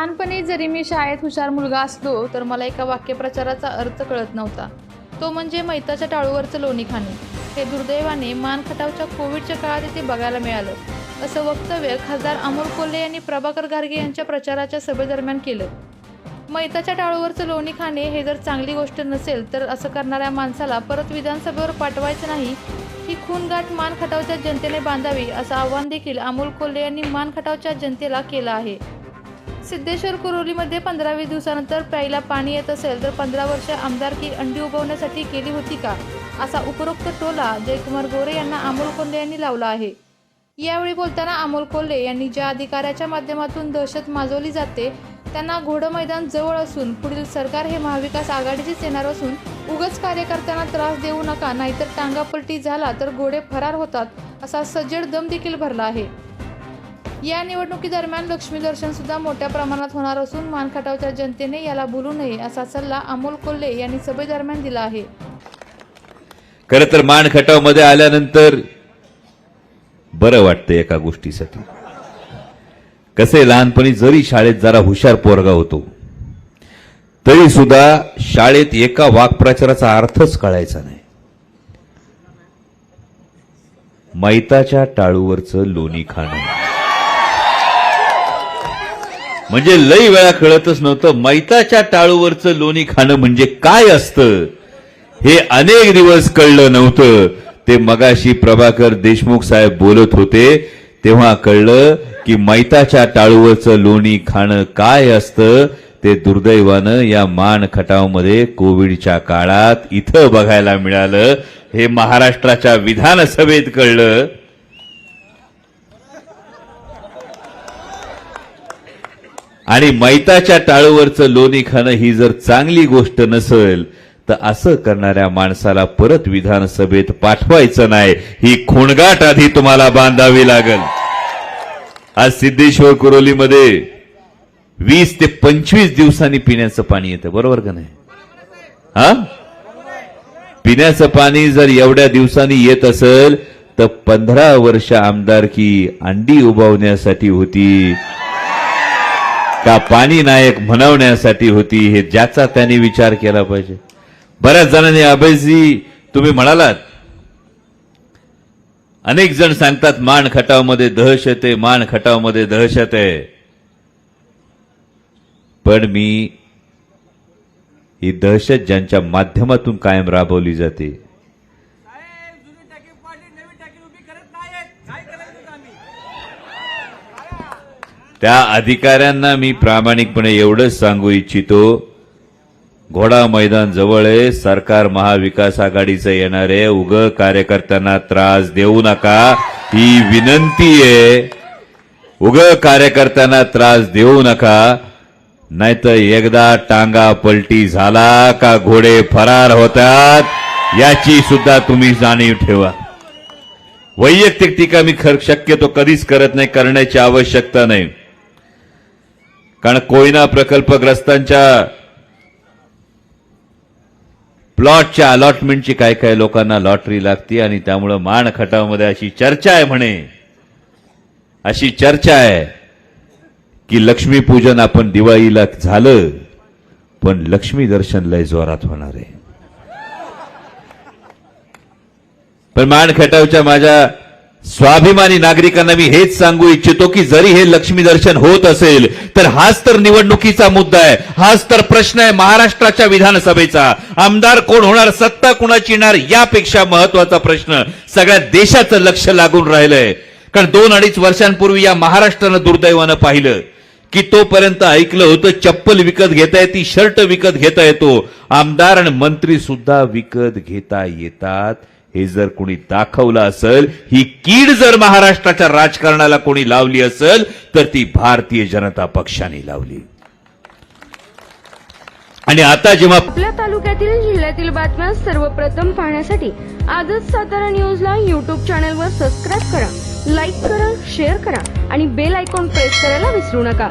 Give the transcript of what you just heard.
लहानपणी जरी मी शाळेत हुशार मुलगा असलो तर मला एका वाक्यप्रचाराचा अर्थ कळत नव्हता. तो म्हणजे मैताच्या टाळूवरचं लोणी खाणे. हे दुर्दैवाने मानखटावच्या कोविडच्या काळात येथे बघायला मिळालं. असं वक्तव्य खासदार अमोल कोल्हे यांनी प्रभाकर गार्गे यांच्या प्रचाराच्या सभेदरम्यान केलं. मैताच्या टाळूवरचं लोणी खाणे हे जर चांगली गोष्ट नसेल तर असं करणाऱ्या माणसाला परत विधानसभेवर पाठवायचं नाही ही खूनगाठ मान खटावच्या जनतेने बांधावी असं आव्हान देखील अमोल कोल्हे यांनी मान खटावच्या जनतेला केलं आहे. सिद्धेश्वर कुरोलीमध्ये पंधरावी दिवसानंतर प्यायला पाणी येत असेल तर पंधरा वर्ष आमदारकी अंडी उभवण्यासाठी केली होती का? असा उपरोक्त टोला जयकुमार गोरे यांना अमोल कोल्हे यांनी लावला आहे. यावेळी बोलताना अमोल कोल्हे यांनी ज्या अधिकाऱ्याच्या माध्यमातून दहशत माजवली जाते त्यांना घोडं मैदान जवळ असून पुढील सरकार हे महाविकास आघाडीचेच येणार असून उगच कार्यकर्त्यांना त्रास देऊ नका नाहीतर टांगापलटी झाला तर घोडे फरार होतात असा सज्जड दम देखील भरला आहे. या निवडणुकीदरम्यान लक्ष्मी दर्शन सुद्धा मोठ्या प्रमाणात होणार असून मानखटावच्या जनतेने याला भुलू नये असा सल्ला अमोल कोल्हे यांनी सभेदरम्यान दिला आहे. खर तर मानखटावमध्ये आल्यानंतर बरं वाटतं एका गोष्टीसाठी. कसे लहानपणी जरी शाळेत जरा हुशार पोरगा होतो तरी सुद्धा शाळेत एका वाक्प्रचाराचा अर्थच कळायचा नाही. मैताच्या टाळूवरचं लोणी खाणं. म्हणजे लई वेळा कळतच नव्हतं मैताच्या टाळूवरचं लोणी खाणं म्हणजे काय असतं? हे अनेक दिवस कळलं नव्हतं. ते मगाशी प्रभाकर देशमुख साहेब बोलत होते तेव्हा कळलं की मैताच्या टाळूवरचं लोणी खाणं काय असतं ते दुर्दैवानं या मान खटावमध्ये कोविडच्या काळात इथं बघायला मिळालं. हे महाराष्ट्राच्या विधानसभेत कळलं. आणि मैताच्या टाळूवरचं लोणी खाणं ही जर चांगली गोष्ट नसेल तर असं करणाऱ्या माणसाला परत विधानसभेत पाठवायचं नाही. ही खुणगाट आधी तुम्हाला बांधावी लागल. आज सिद्धेश्वर कुरोलीमध्ये वीस ते पंचवीस दिवसांनी पिण्याचं पाणी येतं. बरोबर का नाही? हा? पिण्याचं पाणी जर एवढ्या दिवसांनी येत असेल तर पंधरा वर्ष आमदारकी अंडी उभावण्यासाठी होती. का पाणी नायक म्हणवण्यासाठी होती हे ज्याचा त्यांनी विचार केला पाहिजे. बऱ्याच जणांनी अभयजी तुम्ही म्हणालात अनेक जण सांगतात मान खटावमध्ये दहशत आहे मान खटावमध्ये दहशत आहे. पण मी ही दहशत ज्यांच्या माध्यमातून कायम राबवली जाते साहेब जुनी टाकी पाडली नवी टाकी उभी करत नाहीत काय करायचं आम्ही त्या अधिकाऱ्यांना मी प्रामाणिकपणे एवढंच सांगू इच्छितो घोडा मैदान जवळ आहे सरकार महाविकास आघाडीचं येणार आहे उग कार्यकर्त्यांना त्रास देऊ नका ही विनंती आहे. उग कार्यकर्त्यांना त्रास देऊ नका नाहीतर एकदा टांगा पलटी झाला का घोडे फरार होतात याची सुद्धा तुम्ही जाणीव ठेवा. वैयक्तिक टीका मी खर शक्यतो कधीच करत नाही करण्याची आवश्यकता नाही. कारण कोयना प्रकल्पग्रस्तांच्या प्लॉटच्या अलॉटमेंटची काय काय लोकांना लॉटरी लागते आणि त्यामुळं मान खटावमध्ये अशी चर्चा आहे म्हणे. अशी चर्चा आहे की लक्ष्मीपूजन आपण दिवाळीला झालं पण लक्ष्मी दर्शन लय जोरात होणार आहे. पण मान खटावच्या माझ्या स्वाभिमानी नागरिकांना मी हेच सांगू इच्छितो की जरी हे लक्ष्मी दर्शन होत असेल तर हाच तर निवडणुकीचा मुद्दा आहे. हाच तर प्रश्न आहे महाराष्ट्राच्या विधानसभेचा. आमदार कोण होणार सत्ता कुणाची येणार यापेक्षा महत्त्वाचा प्रश्न सगळ्या देशाचं लक्ष लागून राहिलंय. कारण दोन अडीच वर्षांपूर्वी या महाराष्ट्रानं दुर्दैवानं पाहिलं की तोपर्यंत ऐकलं होतं चप्पल विकत घेता येते शर्ट विकत घेता येतो. आमदार आणि मंत्री सुद्धा विकत घेता येतात. हे जर कोणी दाखवलं असेल ही कीड जर महाराष्ट्राच्या राजकारणाला कोणी लावली असेल तर ती भारतीय जनता पक्षाने लावली. आणि आता जेव्हा आपल्या तालुक्यातील जिल्ह्यातील बातम्या सर्वप्रथम पाहण्यासाठी आजच सातारा न्यूजला यूट्यूब चॅनलवर सबस्क्राईब करा लाईक करा शेअर करा आणि बेल आयकॉन प्रेस करायला विसरू नका.